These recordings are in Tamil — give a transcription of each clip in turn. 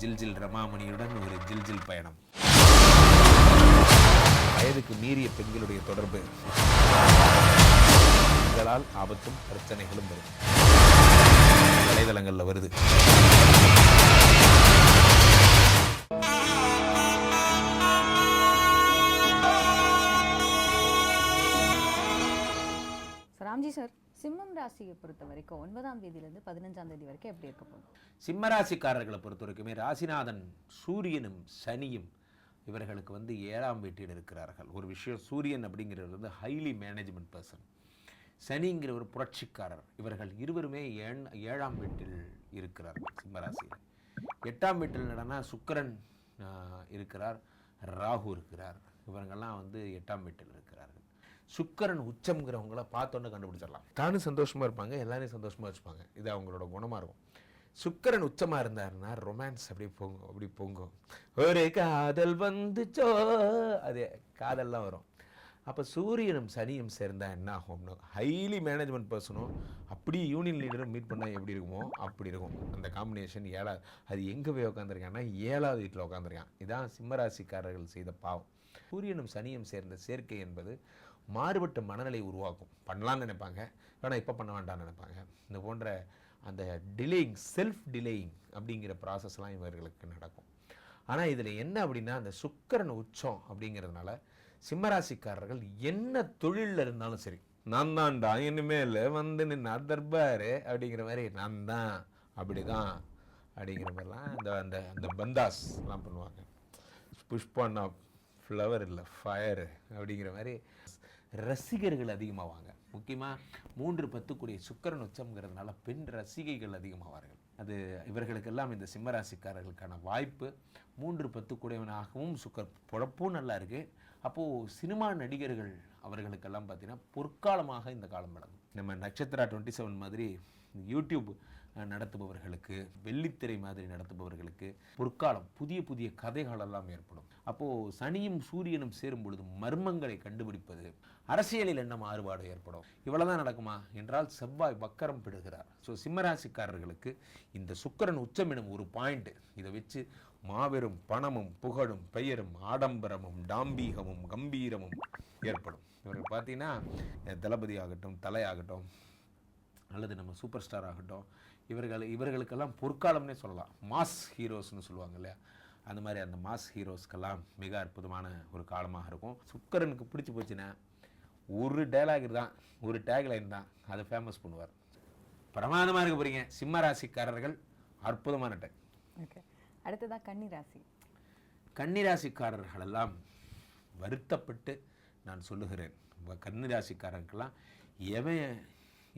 ஜில் ஜில் ரமாமணியுடன் ஒரு ஜில் ஜில் பயணம். வயதுக்கு மீறிய பெண்களுடைய தொடர்பு. பெண்களால் ஆபத்தும் பிரச்சனைகளும் வரும் வலைதளங்களில் வருது. சிம்மம் ராசியை பொறுத்த வரைக்கும் ஒன்பதாம் தேதியிலேருந்து பதினஞ்சாம் தேதி வரைக்கும் எப்படி இருக்க போகுது? சிம்மராசிக்காரர்களை பொறுத்த வரைக்குமே ராசிநாதன் சூரியனும் சனியும் இவர்களுக்கு வந்து ஏழாம் வீட்டில் இருக்கிறார்கள். ஒரு விஷயம் சூரியன் அப்படிங்கிறது வந்து ஹைலி மேனேஜ்மெண்ட் பர்சன் சனிங்கிற ஒரு புரட்சிக்காரர். இவர்கள் இருவருமே ஏழ் ஏழாம் வீட்டில் இருக்கிறார்கள் சிம்மராசியில் எட்டாம் வீட்டில் நடனா சுக்கிரன் இருக்கிறார் ராகு இருக்கிறார். இவங்கெல்லாம் வந்து எட்டாம் வீட்டில் இருக்கிறார்கள். சுக்கரன் உச்சம்ங்கிறவங்கள பார்த்தோன்னே கண்டுபிடிச்சிடலாம். தானும் சந்தோஷமாக இருப்பாங்க எல்லாரையும் சந்தோஷமாக வச்சுப்பாங்க. இது அவங்களோட குணமாக இருக்கும். சுக்கரன் உச்சமாக இருந்தாருன்னா ரொமான்ஸ் அப்படி பொங்கும் அப்படி பொங்கும் ஒரு காதல் வந்துச்சோ? அது காதல்லாம் வரும். அப்போ சூரியனும் சனியும் சேர்ந்தால் என்ன ஆகும்னு ஹைலி மேனேஜ்மெண்ட் பர்சனும் அப்படி யூனியன் லீடரும் மீட் பண்ணால் எப்படி இருக்குமோ அப்படி இருக்கும். அந்த காம்பினேஷன் ஏழாவது அது எங்கே போய் உட்காந்துருக்கான்னா ஏழாவது வீட்டில் உட்காந்துருக்கான் இதான் சிம்மராசிக்காரர்கள் செய்த பாவம். சூரியனும் சனியும் சேர்ந்த சேர்க்கை என்பது மாறுபட்ட மனநிலை உருவாக்கும். பண்ணலாம்னு நினைப்பாங்க. ஆனால் இப்போ பண்ண வேண்டாம்னு நினைப்பாங்க. இந்த போன்ற அந்த டிலேயிங் செல்ஃப் டிலேயிங் அப்படிங்கிற ப்ராசஸ்லாம் இவர்களுக்கு நடக்கும். ஆனால் இதில் என்ன அப்படின்னா அந்த சுக்கரன் உச்சம் அப்படிங்கிறதுனால சிம்மராசிக்காரர்கள் என்ன தொழிலில் இருந்தாலும் சரி நான் தான்டா இனிமேல் வந்து நின்று தர்பாரு அப்படிங்கிற மாதிரி நான் தான் அப்படிதான் அப்படிங்கிற மாதிரிலாம் அந்த அந்த அந்த பந்தாஸ்லாம் பண்ணுவாங்க. புஷ்பண்ணா ஃப்ளவர் இல்லை ஃபயரு அப்படிங்கிற மாதிரி ரசிகர்கள் அதிகமாவாங்க. முக்கியமாக மூன்று பத்துக்குடிய சுக்கரன் உச்சம்ங்கிறதுனால பெண் ரசிகைகள் அதிகமாவார்கள். அது இவர்களுக்கெல்லாம் இந்த சிம்மராசிக்காரர்களுக்கான வாய்ப்பு. மூன்று பத்துக்குடையவனாகவும் சுக்கர் பொழப்பும் நல்லா இருக்குது அப்போது சினிமா நடிகர்கள் அவர்களுக்கெல்லாம் பார்த்தீங்கன்னா பொற்காலமாக இந்த காலம் வழங்கும் நம்ம நட்சத்திரா டுவெண்ட்டி செவன் மாதிரி யூடியூப் நடத்துபவர்களுக்கு வெள்ளித்திரை மாதிரி நடத்துபவர்களுக்கு பொற்காலம் புதிய புதிய கதைகள் எல்லாம் ஏற்படும். அப்போது சனியும் சூரியனும் சேரும் பொழுது மர்மங்களை கண்டுபிடிப்பது அரசியலில் என்ன மாறுபாடு ஏற்படும்? இவ்வளவுதான் நடக்குமா? என்றால் செவ்வாய் வக்கரம் பெறுகிறார். ஸோ சிம்மராசிக்காரர்களுக்கு இந்த சுக்கிரன் உச்சமிடும் ஒரு பாயிண்ட் இதை வச்சு மாபெரும் பணமும் புகழும் பெயரும் ஆடம்பரமும் டாம்பீகமும் கம்பீரமும் ஏற்படும். இவர்கள் பார்த்தீங்கன்னா தளபதி ஆகட்டும் தலையாகட்டும் அல்லது நம்ம சூப்பர் ஸ்டார் ஆகட்டும் இவர்கள் இவர்களுக்கெல்லாம் பொற்காலம்னே சொல்லலாம். மாஸ் ஹீரோஸ்னு சொல்லுவாங்க இல்லையா? அந்த மாதிரி அந்த மாஸ் ஹீரோஸ்க்கெல்லாம் மிக அற்புதமான ஒரு காலமாக இருக்கும். சுக்கரனுக்கு பிடிச்சி போச்சுன்னா ஒரு டைலாக் தான் ஒரு டேக்லைன் தான் அதை ஃபேமஸ் பண்ணுவார். பிரமாதமாக இருக்க போகிறீங்க சிம்ம ராசிக்காரர்கள் அற்புதமான டேக் ஓகே அடுத்ததாக கன்னி ராசி. கன்னிராசிக்காரர்கள் எல்லாம் வருத்தப்பட்டு நான் சொல்லுகிறேன். கன்னிராசிக்காரருக்கெல்லாம் எவன்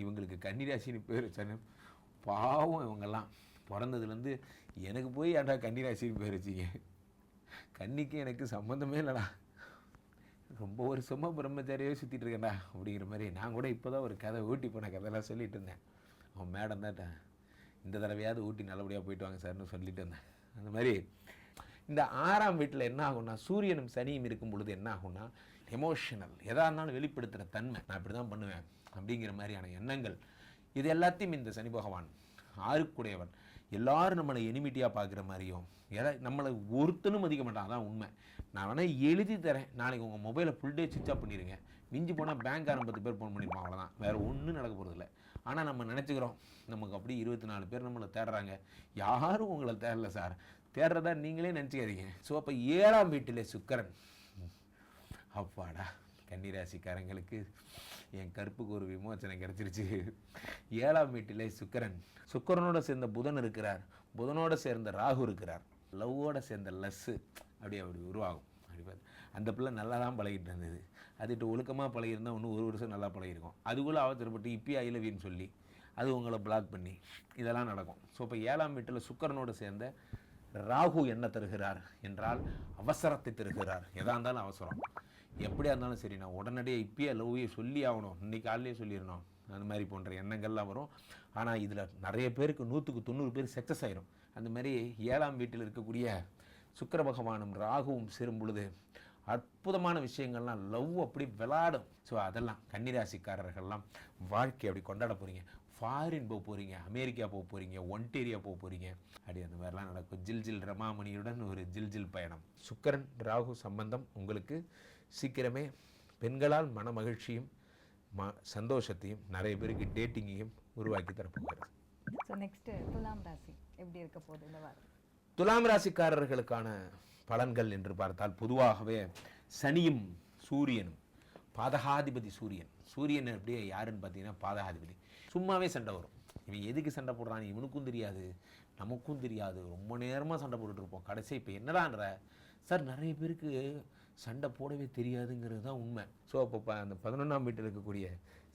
இவங்களுக்கு கன்னிராசின்னு பேர் வச்சானு பாவம் இவங்கெல்லாம். பிறந்ததுலேருந்து எனக்கு போய் ஏன்டா கன்னிராசின்னு பேர் வச்சிங்க? கன்னிக்கு எனக்கு சம்மந்தமே இல்லைடா. ரொம்ப வருஷமாக பிரம்மச்சாரியே சுற்றிட்டு இருக்கேன்டா அப்படிங்கிற மாதிரி நான் கூட இப்போ தான் ஒரு கதை ஊட்டி போன கதையெல்லாம் சொல்லிட்டு இருந்தேன். அவன் மேடம் தான் இந்த தடவையாவது ஊட்டி நல்லபடியாக போயிட்டு வாங்க சார்னு சொல்லிட்டு இருந்தேன். அந்த மாதிரி இந்த ஆறாம் வீட்டில் என்ன ஆகும்னா சூரியனும் சனியும் இருக்கும் பொழுது என்ன ஆகும்னா எமோஷனல் எதாக இருந்தாலும் வெளிப்படுத்துகிற தன்மை. நான் இப்படி தான் பண்ணுவேன். அப்படிங்கிற மாதிரியான எண்ணங்கள். இது எல்லாத்தையும் இந்த சனி பகவான் ஆறுக்குடையவன். எல்லாரும் நம்மளை எனிமிட்டியாக பார்க்குற மாதிரியும் எதை நம்மளை ஒருத்தனும் மதிக்க மாட்டான். அதான் உண்மை. நான் வேணால் எழுதி தரேன். நாளைக்கு உங்கள் மொபைலை ஃபுல் டே சுவிச் ஆஃப் பண்ணிடுங்க மிஞ்சி போனால் பேங்க்காரன் பத்து பேர் ஃபோன் பண்ணியிருப்பான் அவ்வளோதான் வேறு ஒன்றும் நடக்க போகிறதில்ல ஆனால் நம்ம நினச்சிக்கிறோம் நமக்கு அப்படி இருபத்தி நாலு பேர் நம்மளை தேடுறாங்க. யாரும் உங்களை தேடல சார். தேடுறதா நீங்களே நினச்சிக்காதீங்க. ஸோ அப்போ ஏழாம் வீட்டிலே சுக்கரன். அப்பாடா கன்னிராசிக்காரங்களுக்கு என் கருப்புக்கு ஒரு விமோச்சனை கிடைச்சிருச்சு. ஏழாம் வீட்டிலே சுக்கரன். சுக்கரனோட சேர்ந்த புதன் இருக்கிறார். புதனோட சேர்ந்த ராகு இருக்கிறார். லவ்வோட சேர்ந்த லஸ்ஸு அப்படி அப்படி உருவாகும். அப்படி பார்த்து அந்த பிள்ளை நல்லா தான் பழகிட்டு இருந்தது. அதுகிட்ட ஒழுக்கமாக பழகிருந்தா இன்னும் ஒரு வருஷம் நல்லா பழகிருக்கும். அதுக்குள்ளே அவசரப்பட்டு இப்பி ஐலவின்னு சொல்லி அது உங்களை பிளாக் பண்ணி இதெல்லாம் நடக்கும். ஸோ இப்போ ஏழாம் வீட்டில் சுக்கரனோடு சேர்ந்த ராகு என்ன தருகிறார் என்றால் அவசரத்தை தருகிறார். எதா இருந்தாலும் அவசரம். எப்படியா இருந்தாலும் சரி நான் உடனடியாக இப்பயே லவ்யே சொல்லி ஆகணும். இன்னைக்கு காலையிலே சொல்லிடணும். அந்த மாதிரி போன்ற எண்ணங்கள்லாம் வரும். ஆனால் இதில் நிறைய பேருக்கு நூற்றுக்கு தொண்ணூறு பேர் சக்ஸஸ் ஆயிரும். அந்த மாதிரி ஏழாம் வீட்டில் இருக்கக்கூடிய சுக்கர பகவானும் ராகுவும் சேரும் பொழுது அற்புதமான விஷயங்கள்லாம் லவ் அப்படி விளாடும் ஸோ அதெல்லாம் கன்னிராசிக்காரர்கள்லாம் வாழ்க்கை அப்படி கொண்டாட போகிறீங்க ஃபாரின் போக போகிறீங்க அமெரிக்கா போக போகிறீங்க ஒன்டேரியா போக போகிறீங்க அப்படி அந்த மாதிரிலாம் நடக்கும். ஜில் ஜில் ரமாமணியுடன் ஒரு ஜில் ஜில் பயணம். சுக்கரன் ராகு சம்பந்தம் உங்களுக்கு சீக்கிரமே பெண்களால் மன மகிழ்ச்சியும் ம சந்தோஷத்தையும் நிறைய பேருக்கு டேட்டிங்கையும் உருவாக்கி தரப்போகிறது ஸோ நெக்ஸ்ட் துலாம் ராசி எப்படி இருக்க போகுது இந்த வாரம்? துலாம் ராசிக்காரர்களுக்கான பலன்கள் என்று பார்த்தால் பொதுவாகவே சனியும் சூரியனும் பாதகாதிபதி சூரியன். சூரியன் அப்படியே யாருன்னு பார்த்தீங்கன்னா பாதகாதிபதி. சும்மாவே சண்டை வரும். இவன் எதுக்கு சண்டை போடுறான் இவனுக்கும் தெரியாது நமக்கும் தெரியாது. ரொம்ப நேரமாக சண்டை போட்டுட்ருப்போம் கடைசி இப்போ என்னடான்ற சார் நிறைய பேருக்கு சண்டை போடவே தெரியாதுங்கிறது தான் உண்மை. ஸோ அப்போ ப- அந்த பதினொன்றாம் வீட்டில் இருக்கக்கூடிய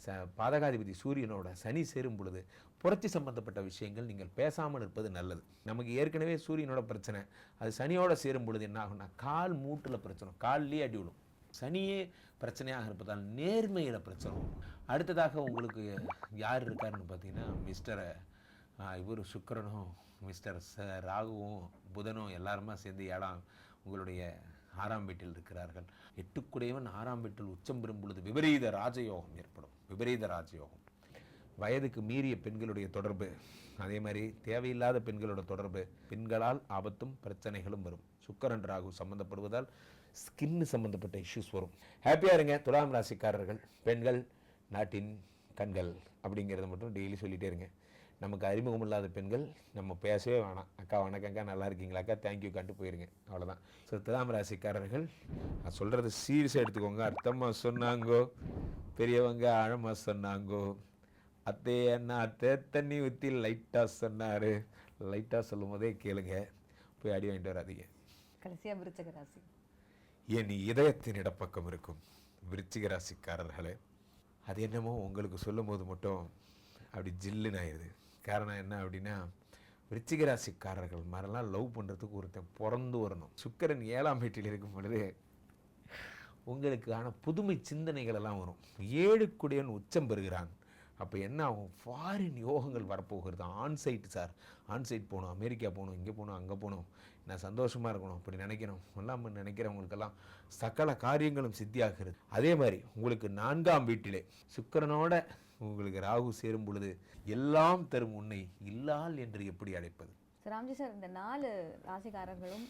ச பாதகாதிபதி சூரியனோட சனி சேரும் பொழுது புரட்சி சம்பந்தப்பட்ட விஷயங்கள் நீங்கள் பேசாமல் இருப்பது நல்லது. நமக்கு ஏற்கனவே சூரியனோட பிரச்சனை. அது சனியோட சேரும் பொழுது என்ன ஆகும்னா கால் மூட்டில் பிரச்சனை கால்லேயே அடி விடும் சனியே பிரச்சனையாக இருப்பதால் நேர்மையில் பிரச்சனை. அடுத்ததாக உங்களுக்கு யார் இருக்காருன்னு பார்த்தீங்கன்னா மிஸ்டர் இவர் சுக்கிரனும் மிஸ்டர் ச ராகுவும் புதனும் எல்லாருமா சேர்ந்து ஏழாம் உங்களுடைய ஆறாம் வீட்டில் இருக்கிறார்கள். எட்டுக்குடையவன் ஆறாம் வீட்டில் உச்சம் பெறும் பொழுது விபரீத ராஜயோகம் ஏற்படும். விபரீத ராஜயோகம். வயதுக்கு மீறிய பெண்களுடைய தொடர்பு அதே மாதிரி தேவையில்லாத பெண்களோட தொடர்பு பெண்களால் ஆபத்தும் பிரச்சனைகளும் வரும். சுக்கரன் ராகு சம்மந்தப்படுவதால் ஸ்கின்னு சம்மந்தப்பட்ட இஷ்யூஸ் வரும். ஹாப்பியாக இருங்க துலாம் ராசிக்காரர்கள் பெண்கள் நாட்டின் கண்கள் அப்படிங்கிறத மட்டும் டெய்லி சொல்லிட்டே இருங்க. நமக்கு அறிமுகம் இல்லாத பெண்கள் நம்ம பேசவே வேணாம். அக்கா வணக்கங்க்கா நல்லா இருக்கீங்களா அக்கா? தேங்க்யூ காட்டு போயிருங்க. அவ்வளோதான் ஸோ துலாம் ராசிக்காரர்கள் நான் சொல்கிறது சீரியஸாக எடுத்துக்கோங்க. அர்த்தமாக சொன்னாங்கோ? பெரியவங்க ஆழமாக சொன்னாங்கோ? அத்தே அண்ணா அத்தை தண்ணி ஊற்றி லைட்டாக சொன்னார். லைட்டாக சொல்லும் போதே கேளுங்க. போய் அடி வாங்கிட்டு வராதீங்க. கடைசியா விருச்சக ராசி. என் இதயத்தின் இடப்பக்கம் இருக்கும்? விருச்சிக ராசிக்காரர்களே அது என்னமோ உங்களுக்கு சொல்லும் போது மட்டும் அப்படி ஜில்லுன்னு ஆயிடுது காரணம் என்ன அப்படின்னா ரிச்சிகராசிக்காரர்கள் மாதிரிலாம் லவ் பண்ணுறதுக்கு ஒருத்தன் பிறந்து வரணும். சுக்கரன் ஏழாம் வீட்டில் இருக்கும் பொழுது உங்களுக்கான புதுமை சிந்தனைகள் எல்லாம் வரும் ஏழுக்குடியன் உச்சம் பெறுகிறான். அப்போ என்ன ஆகும்? ஃபாரின் யோகங்கள் வரப்போகிறது. ஆன்சைட் சார் ஆன்சைட் போகணும். அமெரிக்கா போகணும். இங்கே போகணும். அங்கே போகணும். நான் சந்தோஷமாக இருக்கணும் அப்படி நினைக்கணும் எல்லாம் நினைக்கிறவங்களுக்கெல்லாம் சகல காரியங்களும் சித்தியாகிறது. அதே மாதிரி உங்களுக்கு நான்காம் வீட்டிலே சுக்கரனோட உங்களுக்கு ராகு சேரும் பொழுது எல்லாம் தரும் உன்னை இல்லால் என்று எப்படி அழைப்பது? ராம்ஜி சார் இந்த நாலு ராசிக்காரர்களும்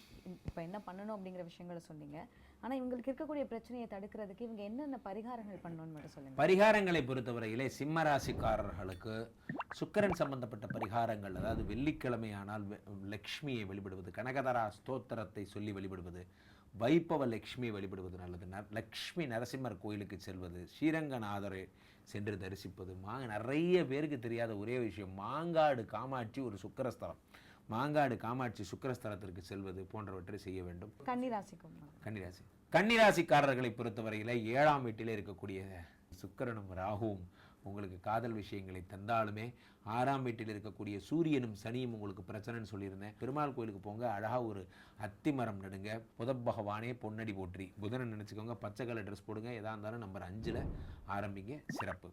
இப்போ என்ன பண்ணணும் அப்படிங்கிற விஷயங்களை சொன்னீங்க. ஆனால் இவங்களுக்கு இருக்கக்கூடிய பிரச்சனையை தடுக்கிறதுக்கு இவங்க என்னென்ன பரிகாரங்கள் பண்ணணும்னு மட்டும் சொல்லுங்க. பரிகாரங்களை பொறுத்தவரையிலே சிம்ம ராசிக்காரர்களுக்கு சுக்கரன் சம்பந்தப்பட்ட பரிகாரங்கள் அதாவது வெள்ளிக்கிழமையானால் லக்ஷ்மியை வழிபடுவது கனகதரா ஸ்தோத்திரத்தை சொல்லி வழிபடுவது வைபவ லக்ஷ்மியை வழிபடுவது நல்லது. ந லக்ஷ்மி நரசிம்மர் கோயிலுக்கு செல்வது ஸ்ரீரங்கநாதரை சென்று தரிசிப்பது மா நிறைய பேருக்கு தெரியாத ஒரே விஷயம் மாங்காடு காமாட்சி ஒரு சுக்கரஸ்தலம். மாங்காடு காமாட்சி சுக்கிரஸ்தலத்திற்கு செல்வது போன்றவற்றை செய்ய வேண்டும். கன்னி ராசிக்கும் கன்னிராசி. கன்னிராசிக்காரர்களை பொறுத்தவரையில் ஏழாம் வீட்டில் இருக்கக்கூடிய சுக்கிரனும் ராகுவும் உங்களுக்கு காதல் விஷயங்களை தந்தாலுமே ஆறாம் வீட்டில் இருக்கக்கூடிய சூரியனும் சனியும் உங்களுக்கு பிரச்சனைன்னு சொல்லியிருந்தேன். பெருமாள் கோயிலுக்கு போங்க அழகாக ஒரு அத்தி மரம் நடுங்க. புத பகவானே பொன்னடி போற்றி. புதனை நினச்சிக்கோங்க பச்சை கலர் ட்ரெஸ் போடுங்க. எதா இருந்தாலும் நம்பர் அஞ்சில் ஆரம்பிங்க சிறப்பு.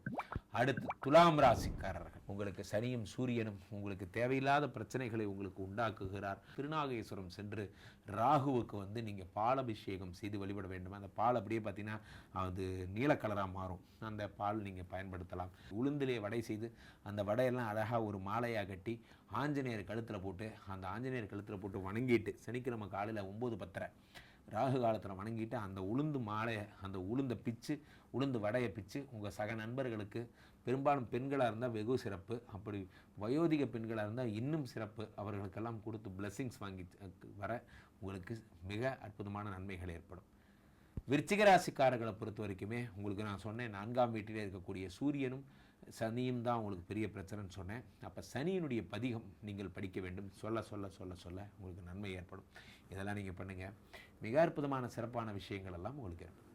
அடுத்து துலாம் ராசிக்காரர்கள். உங்களுக்கு சனியும் சூரியனும் உங்களுக்கு தேவையில்லாத பிரச்சனைகளை உங்களுக்கு உண்டாக்குகிறார். திருநாகேஸ்வரம் சென்று ராகுவுக்கு வந்து நீங்கள் பாலபிஷேகம் செய்து வழிபட வேண்டும். அந்த பால் அப்படியே பார்த்தீங்கன்னா அது நீல கலராக மாறும். அந்த பால் நீங்கள் பயன்படுத்தலாம். உளுந்திலே வடை செய்து அந்த வடையெல்லாம் அழகாக ஒரு மாலையாக கட்டி ஆஞ்சநேயர் கழுத்தில் போட்டு அந்த ஆஞ்சநேயர் கழுத்தில் போட்டு வணங்கிட்டு சனிக்கிழமை காலையில் ஒம்பது பத்தரை ராகு காலத்தில் வணங்கிட்டு அந்த உளுந்து மாலையை அந்த உளுந்த பிச்சு உளுந்து வடையை பிச்சு உங்கள் சக நண்பர்களுக்கு பெரும்பாலும் பெண்களாக இருந்தால் வெகு சிறப்பு அப்படி வயோதிக பெண்களாக இருந்தால் இன்னும் சிறப்பு அவர்களுக்கெல்லாம் கொடுத்து பிளெஸ்ஸிங்ஸ் வாங்கி வர உங்களுக்கு மிக அற்புதமான நன்மைகள் ஏற்படும். விருச்சிகராசிக்காரர்களை பொறுத்த வரைக்குமே உங்களுக்கு நான் சொன்னேன் நான்காம் வீட்டிலே இருக்கக்கூடிய சூரியனும் சனியும் தான் உங்களுக்கு பெரிய பிரச்சனைன்னு சொன்னேன். அப்போ சனியினுடைய பதிகம் நீங்கள் படிக்க வேண்டும். சொல்ல சொல்ல சொல்ல சொல்ல உங்களுக்கு நன்மை ஏற்படும். இதெல்லாம் நீங்கள் பண்ணுங்கள் மிக அற்புதமான சிறப்பான விஷயங்கள் எல்லாம் உங்களுக்கு ஏற்படும்.